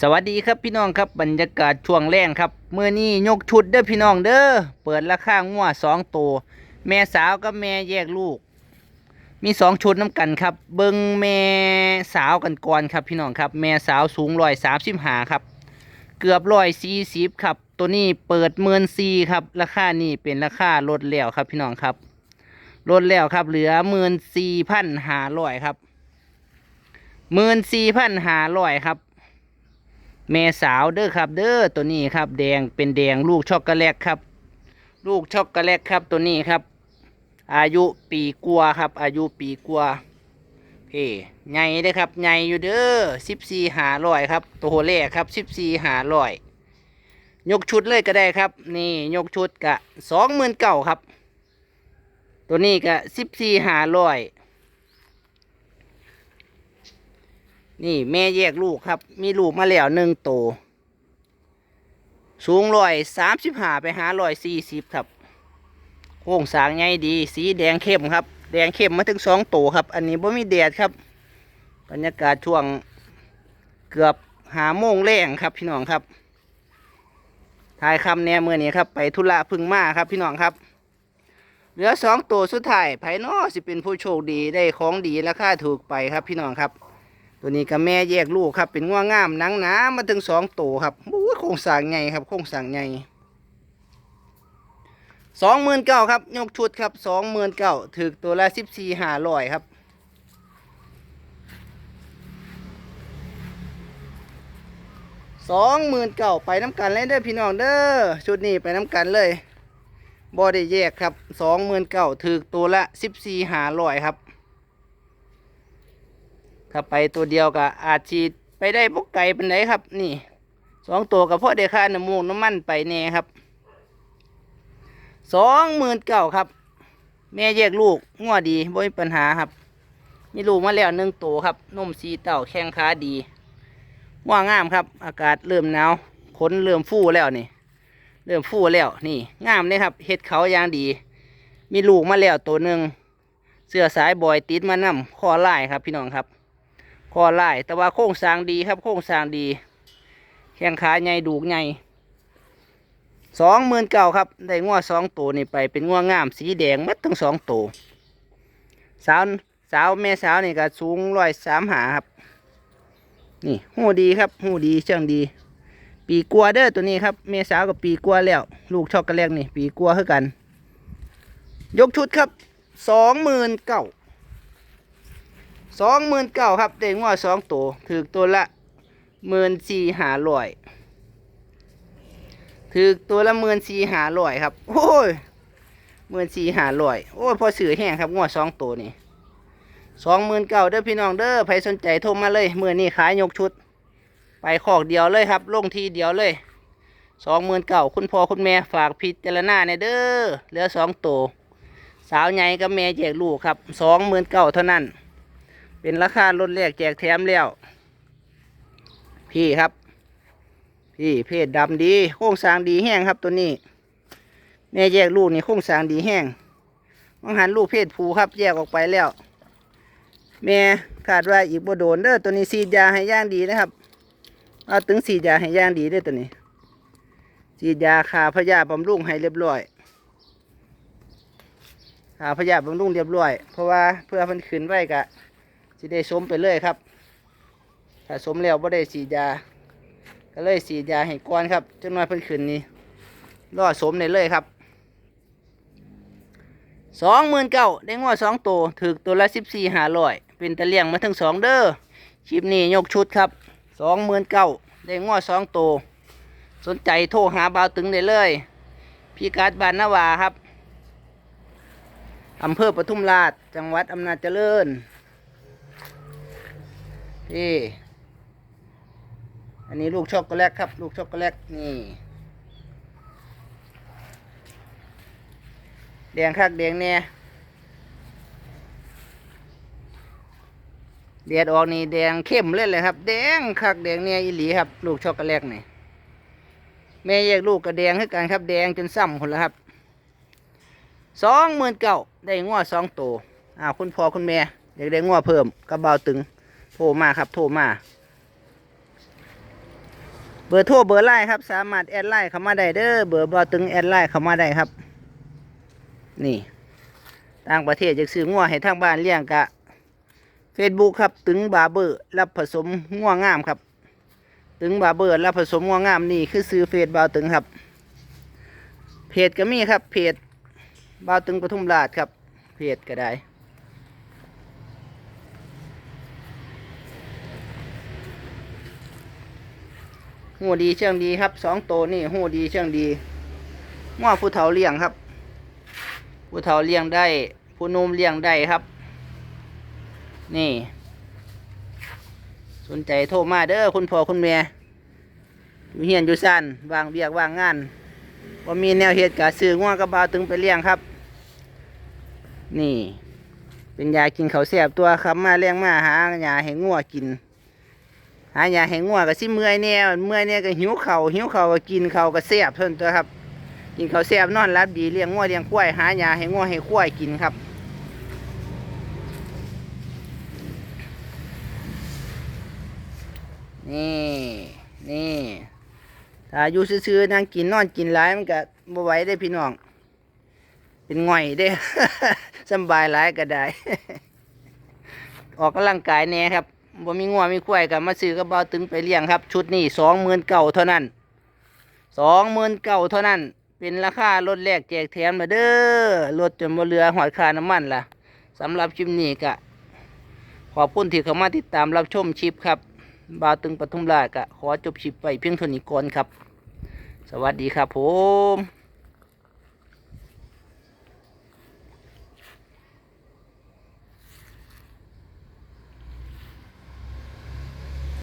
สวัสดีครับพี่น้องครับบรรยากาศช่วงแรงครับเมื่อนี้ยกชุดเด้อพี่น้องเด้อเปิดราคางัวสองตัวแม่สาวกับแม่แยกลูก มีสองชุดน้ำกันครับ เบิงแม่สาวกันก่อนครับพี่น้องครับ แม่สาวสูงร้อยสามสิบหาครับ เกือบร้อยสี่สิบครับ ตัวนี้เปิดเมือนซีครับ ราคานี่เป็นราคาลดแล้วครับพี่น้องครับลดแล้วครับ เหลือหมื่นสี่พันหาร้อยครับหมื่นสี่พันหาร้อยครับ แม่สาวเด้อครับ เด้อตัวนี้ครับ แดงเป็นแดงลูกช็อกโกแลตครับ ลูกช็อกโกแลตครับตัวนี้ครับ อายุปีกว่าครับ อายุปีกว่าเพ่ใหญ่เด้อครับใหญ่อยู่เด้อสิบสี่หาร้อยครับ ตัวแรกครับสิบสี่หาร้อย ยกชุดเลยก็ได้ครับ นี่ยกชุดกะสองหมื่นเก่าครับ ตัวนี้กะสิบสี่หาร้อย นี่แม่แยกลูกครับ มีลูกมาแล้วหนึ่งโต สูงร้อยสามสิบห้าไปหาร้อยสี่สิบครับโครงสางใหญ่ดี สีแดงเข้มครับ แดงเข้มมาถึงสองตัวครับ อันนี้บ่มีแดดครับ บรรยากาศช่วงเกือบหาโมงแรงครับ พี่น้องครับถ่ายคำแนวเมื่อนี้ครับ ไปธุระพึ่งมาครับ พี่น้องครับ เหลือสองตัวสุดท้ายไผ่นอสิเป็นผู้โชคดีได้ของดีราคาถูกไปครับพี่น้องครับ ตัวนี้กับแม่แยกลูกครับ เป็นง่วงงามหนังหนามาถึงสองตัวครับโอ้โครงสร้างใหญ่ครับโครงสร้างใหญ่สองหมื่นเก้าครับ ยกชุดครับสองหมื่นเก้าถึกตัวละสิบสี่หาร้อยครับสองหมื่นเก้าไปน้ำกันเลยเด้อพี่น้องเด้อชุดนี้ไปน้ำกันเลยบอได้แยกครับสองหมื่นเก้าถึกตัวละสิบสี่หาร้อยครับ ถ้าไปตัวเดียวก็อาจฉีดไปได้พวกไก่เป็นไหนครับ นี่สองตัวกับพ่อเดค่าน้ำมูกน้ำมันไปแน่ครับสองหมื่นเก้าครับ แม่แยกลูกงัวดีบ่มีปัญหาครับมีลูกมาแล้วหนึ่งตัวครับนมสีเต่าแข้งขาดีว่างามครับ อากาศเริ่มหนาวขนเริ่มฟูแล้วนี่ เริ่มฟูแล้วนี่งามเลยครับเห็ดเขาอย่างดี มีลูกมาแล้วตัวหนึ่งเสื้อสายบอยติดมานำคอไลายครับพี่น้องครับ คอลายแต่ว่าโค้งสร้างดีครับ โค้งสร้างดี แข้งขาใหญ่ดูกใหญ่สองหมื่นเก้าครับ ได้งัวสองตัวนี่ไปเป็นงัวงาม สีแดงมัดทั้งสองตัวสาวสาวแม่สาวนี่ก็สูงร้อยสามหาครับ นี่หูดีครับหูดีเชิงดี ปีกัวเด้อตัวนี้ครับแม่สาวกับปีกัวแล้ว ลูกช็อกโกแลตนี่ ปีกัวคือกัน ยกชุดครับสองหมื่นเก้า สองหมื่นเก้าครับได้งัวสองตัวถือตัวละหมื่นสี่หาร้อยถือตัวละหมื่นสี่หาร้อยครับ โอ้ยหมื่นสี่หาร้อยโอ้ยพอสื่อแห้งครับงวดสองตัวนี่สองหมื่นเก้าเด้อพี่น้องเด้อใครสนใจโทรมาเลยเมื่อนี้ขายยกชุด ไปขอกเดียวเลยครับ ลงทีเดียวเลยสองหมื่นเก้าคุณพ่อคุณแม่ฝากพิจารณาในเด้อเหลือสองตัวสาวใหญ่กับแม่แจกลูกครับสองหมื่นเก้าเท่านั้น เป็นราคาลดแรกแจกแถมแล้ว พี่ครับ พี่เพศดำดี โค้งสร้างดีแห้งครับตัวนี้ แม่แยกลูกนี่โค้งสร้างดีแห้งมังหันลูกเพศผูครับ แยกออกไปแล้ว แม่ขาดว่าอีกบ่โดนเด้อตัวนี้สีดยาให้ย่างดีนะครับ เอาถึงสีดยาให้ย่างดีเด้อตัวนี้สีดยาขาพยาบำรุงให้เรียบร้อยขาพยาบำรุงเรียบร้อย เพราะว่าเพื่อมันขึ้นไว้กะ สิได้สมไปเลยครับ ถ้าสมแล้วบ่ได้สีดยา ก็เลยสีดยาให้ก้อนครับจนว่าเพิ่นขึ้นนี่รอดสมได้เลยครับสองหมื่นเก้าได้งวดสองตัวถึกตัวละสิบสี่หาร้อยเป็นตะเลียงมาทั้งสองเด้อคลิปนี้ยกชุดครับสองหมื่นเก้าได้งวดสองตัวสนใจโทรหาบ่าวตึงได้เลย พี่การ์ดบานนาวาครับอำเภอปทุมราช จังหวัดอำนาจเจริญ พี่อันนี้ลูกช็อกโกแลตครับ ลูกช็อกโกแลตนี่แดงคักแดงเนี่ยแดดออกนี่แดงเข้มเลยเลยครับ แดงคักแดงเนี่ยอีหลีครับ ลูกช็อกโกแลตนี่แม่แยกลูกก็แดงคือกันครับ แดงจนซ้ำคนละครับสองหมื่นเก้าได้ง้อสองตัวอ้าวคุณพ่อคุณแม่อยากได้ง้อเพิ่มกระเบาตึง โทรมาครับ โทรมา เบอร์โทรเบอร์ไลน์ครับ สามารถแอดไลน์เข้ามาได้เด้อ เบอร์บอตึงแอดไลน์เข้ามาได้ครับ นี่ ต่างประเทศจะซื้องัวให้ทางบ้านเลี้ยงกะ Facebook ครับ ตึงบาเบอร์รับผสมงัวงามครับ ตึงบาเบอร์รับผสมงัวงามนี่คือซื้อเฟซบาวตึงครับ เพจก็มีครับ เพจบาวตึงปทุมราชครับ เพจก็ได้ หูดีเชื่องดีครับสองตัวนี่หูดีเชื่องดีง้อผู้เฒ่าเลี้ยงครับ ผู้เฒ่าเลี้ยงได้ ผู้นุ่มเลี้ยงได้ครับ นี่ สนใจโทรมาเด้อคุณพ่อคุณแม่อยู่เฮียนอยู่สั้นวางเบียกวางงานว่ามีแนวเหตุกะซื้อง้อกระบาตึงไปเลี้ยงครับ นี่ เป็นยากินเขาวแสบตัวครับมาเลี้ยงมาหายาให้งัวกิน หายาให้งัวก็สิเมื่อยแน่เมื่อยแน่ก็หิวเข่าหิวเข่าก็กินเข่าก็แสบเพิ่นตัวครับ กินเข้าวแสบนอนรับดีเลี้ยงงัวเลี้ยงควายหายาให้งัวให้ควายกินครับนี่นี่ถ้าอยู่ซื่อๆนั่งกินนอนกินหลายมันก็บ่ไหวได้พี่น้อง เป็นง่อยได้สบายหลายก็ได้ ออกกำลังกายแน่ครับ บ่มีงัวมีควายกับมาซื้อกระเบาตึงไปเลี้ยงครับ ชุดนี้สองหมื่นเก่าเท่านั้นสองหมื่นเก่าเท่านั้น เป็นราคารถแรกแจกแถมละเด้อรถจนบ่เหลือหอดค่าน้ำมันล่ะสำหรับคลิปนี้ก็ขอบคุณที่เข้ามาติดตามรับชมชิปครับบาวตึงปทุมราชก็ขอจบชิปไปเพียงเท่านี้ก่อนครับ สวัสดีครับผม